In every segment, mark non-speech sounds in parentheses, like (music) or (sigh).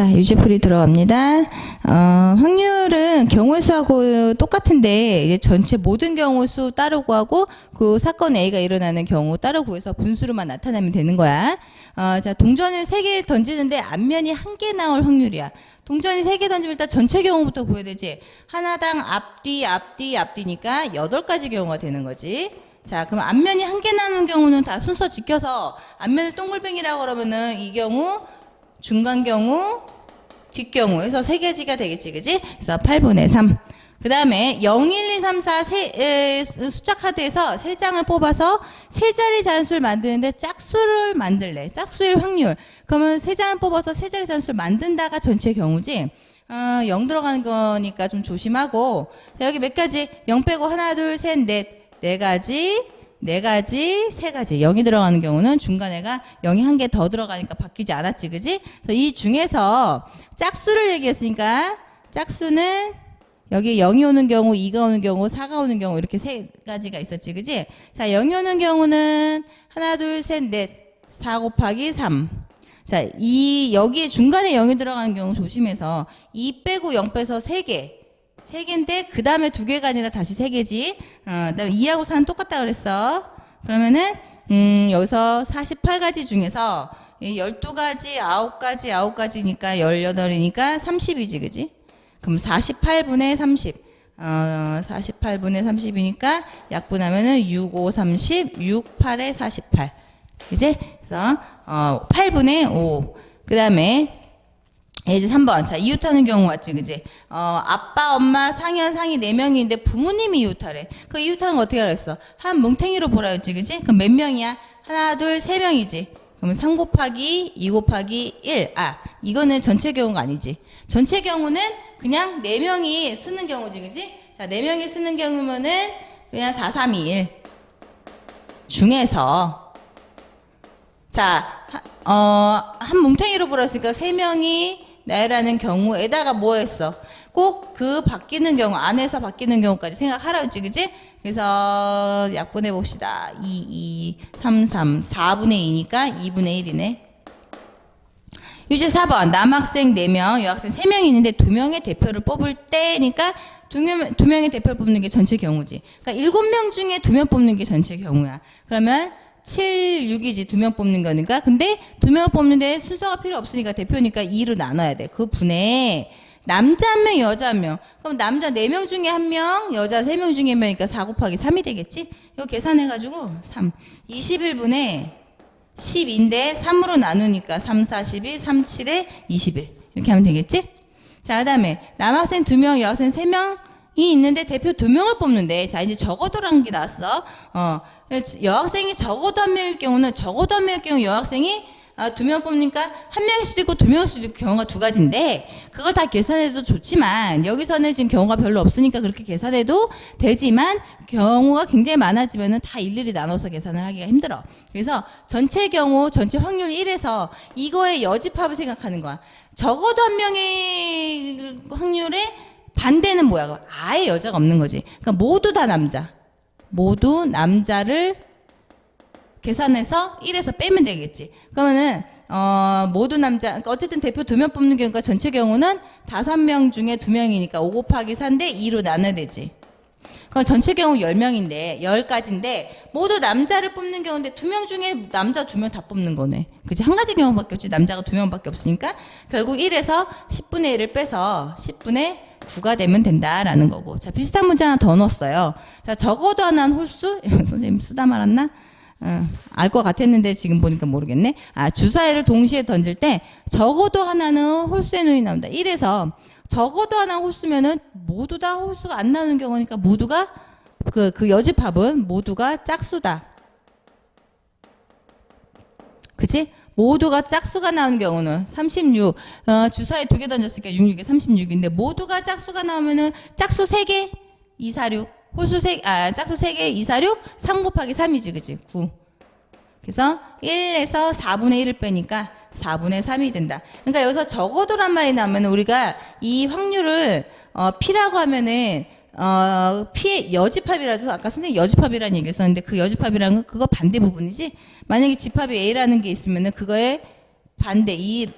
자, 유제풀이 들어갑니다. 어, 확률은 경우의 수하고 똑같은데 이제 전체 모든 경우 수 따로 구하고 그 사건 A가 일어나는 경우 따로 구해서 분수로만 나타내면 되는 거야. 어, 자, 동전을 세 개 던지는데 앞면이 한 개 나올 확률이야. 동전이 세 개 던지면 일단 전체 경우부터 구해야 되지. 하나당 앞뒤, 앞뒤, 앞뒤니까 여덟 가지 경우가 되는 거지. 자, 그럼 앞면이 한 개 나는 경우는 다 순서 지켜서 앞면을 동글뱅이라고 그러면은 이 경우 중간 경우, 뒷경우 해서 세 개지가 되겠지, 그지? 그래서 8분의 3. 그 다음에 0, 1, 2, 3, 4 세, 에, 수- 숫자 카드에서 세 장을 뽑아서 세 자리 잔수를 만드는데 짝수를 만들래. 짝수일 확률. 그러면 세 장을 뽑아서 세 자리 잔수를 만든다가 전체 경우지. 어, 0 들어가는 거니까 좀 조심하고. 자, 여기 몇 가지? 0 빼고 하나, 둘, 셋, 넷. 네 가지, 네 가지, 세 가지. 0이 들어가는 경우는 중간에가 0이 한 개 더 들어가니까 바뀌지 않았지, 그지? 그래서 이 중에서 짝수를 얘기했으니까 짝수는 여기 0이 오는 경우, 2가 오는 경우, 4가 오는 경우 이렇게 세 가지가 있었지, 그지? 자, 0이 오는 경우는 하나, 둘, 셋, 넷, 4 곱하기 3. 자, 이 여기에 중간에 0이 들어가는 경우 조심해서 2 빼고 0 빼서 3개. 세 개인데 그 다음에 두 개가 아니라 다시 세 개지. 어, 그다음에 2하고 4는 똑같다 그랬어. 그러면은 음, 여기서 48가지 중에서 이 12가지, 9가지, 9가지니까 18이니까 30이지, 그지? 그럼 48분의 30. 어, 48분의 30이니까 약분하면은 6, 5, 30, 6, 8에 48. 이제 그래서 어, 8분의 5. 그 다음에 이제 3번. 자, 이웃하는 경우 맞지, 그지? 어, 아빠, 엄마, 상현, 상이 4명인데 부모님이 이웃하래. 그 이웃하는 거 어떻게 알았어? 한 뭉탱이로 보라 했지, 그지? 그럼 몇 명이야? 하나, 둘, 세 명이지. 그러면 3 곱하기 2 곱하기 1. 아, 이거는 전체 경우가 아니지. 전체 경우는 그냥 4명이 쓰는 경우지, 그지? 자, 4명이 쓰는 경우면은 그냥 4, 3, 2, 1. 중에서 자, 하- 어, 한 뭉탱이로 불었으니까 세 명이 나라는 경우에다가 뭐 했어? 꼭 그 바뀌는 경우, 안에서 바뀌는 경우까지 생각하라 했지, 그지? 그래서 약분해 봅시다. 2, 2, 3, 3, 4분의 2니까 2분의 1이네. 유제 4번 남학생 4명, 여학생 3명이 있는데 2명의 대표를 뽑을 때니까 두, 명, 두 명의 대표를 뽑는 게 전체 경우지. 그러니까 7명 중에 2명 뽑는 게 전체 경우야. 그러면 7, 6이지 2명 뽑는 거니까. 근데 2명을 뽑는데 순서가 필요 없으니까 대표니까 2로 나눠야 돼. 그 분에 남자 한 명, 여자 한 명. 그럼 남자 4명 중에 한 명, 여자 3명 중에 한 명이니까 4 곱하기 3이 되겠지? 이거 계산해가지고 3. 21분에 10인데 3으로 나누니까 3, 4, 11, 3, 7에 21. 이렇게 하면 되겠지? 자, 그 다음에 남학생 2명, 여학생 3명이 있는데 대표 2명을 뽑는데 자, 이제 적어도라는 게 나왔어. 어, 여학생이 적어도 한 명일 경우는 적어도 한 명일 경우 여학생이 아, 두 명 뽑으니까 한 명일 수도 있고 두 명일 수도 있고 경우가 두 가지인데 그걸 다 계산해도 좋지만 여기서는 지금 경우가 별로 없으니까 그렇게 계산해도 되지만 경우가 굉장히 많아지면은 다 일일이 나눠서 계산을 하기가 힘들어. 그래서 전체 경우 전체 확률 1에서 이거의 여집합을 생각하는 거야. 적어도 한 명의 확률의 반대는 뭐야? 아예 여자가 없는 거지. 그러니까 모두 다 남자. 모두 남자를 계산해서 1에서 빼면 되겠지. 그러면은 어, 모두 남자, 그러니까 어쨌든 대표 두 명 뽑는 경우가 전체 경우는 다섯 명 중에 두 명이니까 5 곱하기 4인데 2로 나눠야 되지. 그럼 전체 경우 10명인데, 10가지인데, 모두 남자를 뽑는 경우인데, 두 명 중에 남자 두 명 다 뽑는 거네. 그지? 한 가지 경우밖에 없지. 남자가 두 명밖에 없으니까, 결국 1에서 10분의 1을 빼서 10분의 9가 되면 된다라는 거고. 자, 비슷한 문제 하나 더 넣었어요. 자, 적어도 하나는 홀수? (laughs) 선생님 쓰다 말았나? 어, 알것 같았는데 지금 보니까 모르겠네. 아, 주사위를 동시에 던질 때 적어도 하나는 홀수의 눈이 나온다. 1에서 적어도 하나 홀수면은 모두 다 홀수가 안 나오는 경우니까 모두가 그, 그 여집합은 모두가 짝수다. 그치? 모두가 짝수가 나오는 경우는 36. 어, 주사위 두개 던졌으니까 66에 36인데 모두가 짝수가 나오면은 짝수 3개, 2, 4, 6. 홀수 3, 아, 짝수 3개, 2, 4, 6. 3 곱하기 3이지, 그치? 9. 그래서 1에서 4분의 1을 빼니까 4분의 3이 된다. 그러니까 여기서 적어도란 말이 나오면 우리가 이 확률을 어, P라고 하면은 어, P의 여집합이라서 아까 선생님 여집합이라는 얘기 했었는데 그 여집합이라는 건 그거 반대 부분이지. 만약에 집합이 A라는 게 있으면은 그거의 반대 이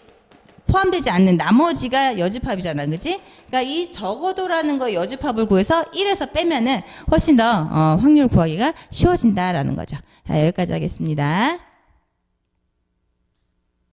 포함되지 않는 나머지가 여집합이잖아, 그지? 그러니까 이 적어도라는 거 여집합을 구해서 1에서 빼면은 훨씬 더 어, 확률 구하기가 쉬워진다라는 거죠. 자, 여기까지 하겠습니다.